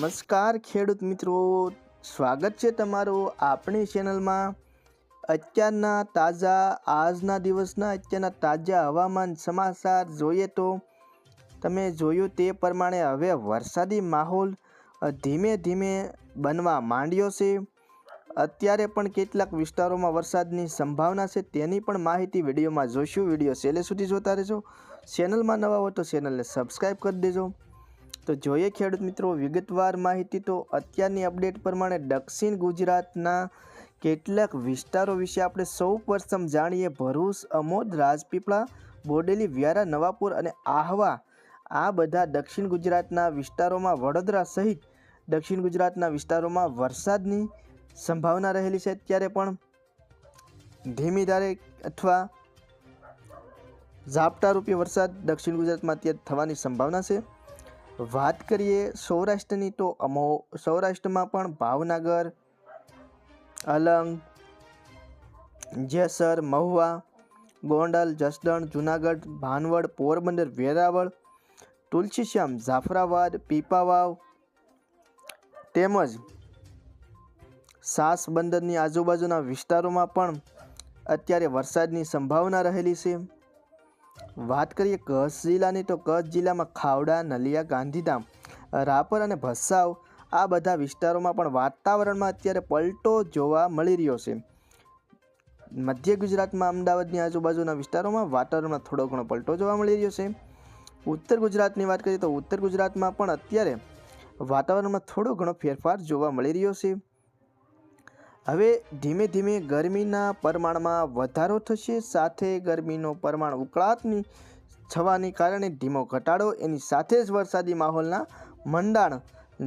નમસ્કાર ખેડૂત મિત્રો. સ્વાગત છે તમારું આપણી ચેનલમાં. અત્યારના તાજા, આજના દિવસના અત્યારના તાજા હવામાન સમાચાર જોઈએ તો તમે જોયું તે પ્રમાણે હવે વરસાદી માહોલ ધીમે ધીમે બનવા માંડ્યો છે. અત્યારે પણ કેટલાક વિસ્તારોમાં વરસાદની સંભાવના છે તેની પણ માહિતી વિડીયોમાં જોઈશું. વીડિયો છેલ્લે સુધી જોતા રહેજો. ચેનલમાં નવા હો તો ચેનલને સબસ્ક્રાઈબ કરી દેજો. તો જોઈએ ખેડૂત મિત્રો, વિગતવાર માહિતી તો અત્યારની અપડેટ પ્રમાણે દક્ષિણ ગુજરાતના કેટલાક વિસ્તારો વિશે આપણે સૌ પ્રથમ જાણીએ. ભરૂચ, અમોદ, રાજપીપળા, બોડેલી, વ્યારા, નવાપુર અને આહવા. આ બધા દક્ષિણ ગુજરાતના વિસ્તારોમાં, વડોદરા સહિત દક્ષિણ ગુજરાતના વિસ્તારોમાં વરસાદની સંભાવના રહેલી છે. અત્યારે પણ ધીમી ધારે અથવા ઝાપટા રૂપે વરસાદ દક્ષિણ ગુજરાતમાં અત્યારે થવાની સંભાવના છે. વાત કરીએ સૌરાષ્ટ્રની તો અમો સૌરાષ્ટ્રમાં પણ ભાવનગર, અલંગ, જેસર, મહુવા, ગોંડલ, જસદણ, જુનાગઢ, ભાનવડ, પોરબંદર, વેરાવળ, તુલસીશ્યામ, જાફરાબાદ, પીપાવાવ તેમજ સાસ બંદરની આજુબાજુના વિસ્તારોમાં પણ અત્યારે વરસાદની સંભાવના રહેલી છે. વાત કરીએ કચ્છ જિલ્લાની તો કચ્છ જિલ્લામાં ખાવડા, નલિયા, ગાંધીધામ, રાપર અને ભસાવ આ બધા વિસ્તારોમાં પણ વાતાવરણમાં અત્યારે પલટો જોવા મળી રહ્યો છે. મધ્ય ગુજરાતમાં, અમદાવાદની આજુબાજુના વિસ્તારોમાં વાતાવરણમાં થોડો ઘણો પલટો જોવા મળી રહ્યો છે. ઉત્તર ગુજરાતની વાત કરીએ તો ઉત્તર ગુજરાતમાં પણ અત્યારે વાતાવરણમાં થોડો ઘણો ફેરફાર જોવા મળી રહ્યો છે. હવે ધીમે ધીમે ગરમીના પ્રમાણમાં વધારો થશે, સાથે ગરમીનો પ્રમાણ ઉકળાટની થવાની કારણે ધીમો ઘટાડો, એની સાથે જ વરસાદી માહોલના મંડાણ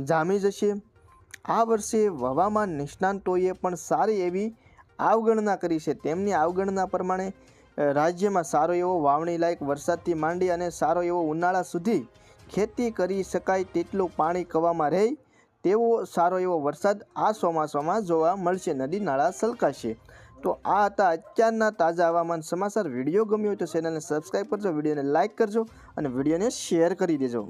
જામી જશે. આ વર્ષે હવામાન નિષ્ણાંતોએ પણ સારી એવી અવગણના કરી છે. તેમની અવગણના પ્રમાણે રાજ્યમાં સારો એવો વાવણી લાયક વરસાદથી માંડી અને સારો એવો ઉનાળા સુધી ખેતી કરી શકાય તેટલું પાણી કવામાં રહે તેવો સારો એવો વરસાદ આ ચોમાસામાં જોવા મળશે. નદી, નાળા સલકાશે. તો આ હતા અત્યારના તાજા હવામાન સમાચાર. વીડિયો ગમ્યો તો ચેનલને સબસ્ક્રાઈબ કરજો, વિડીયોને લાઇક કરજો અને વિડીયોને શેર કરી દેજો.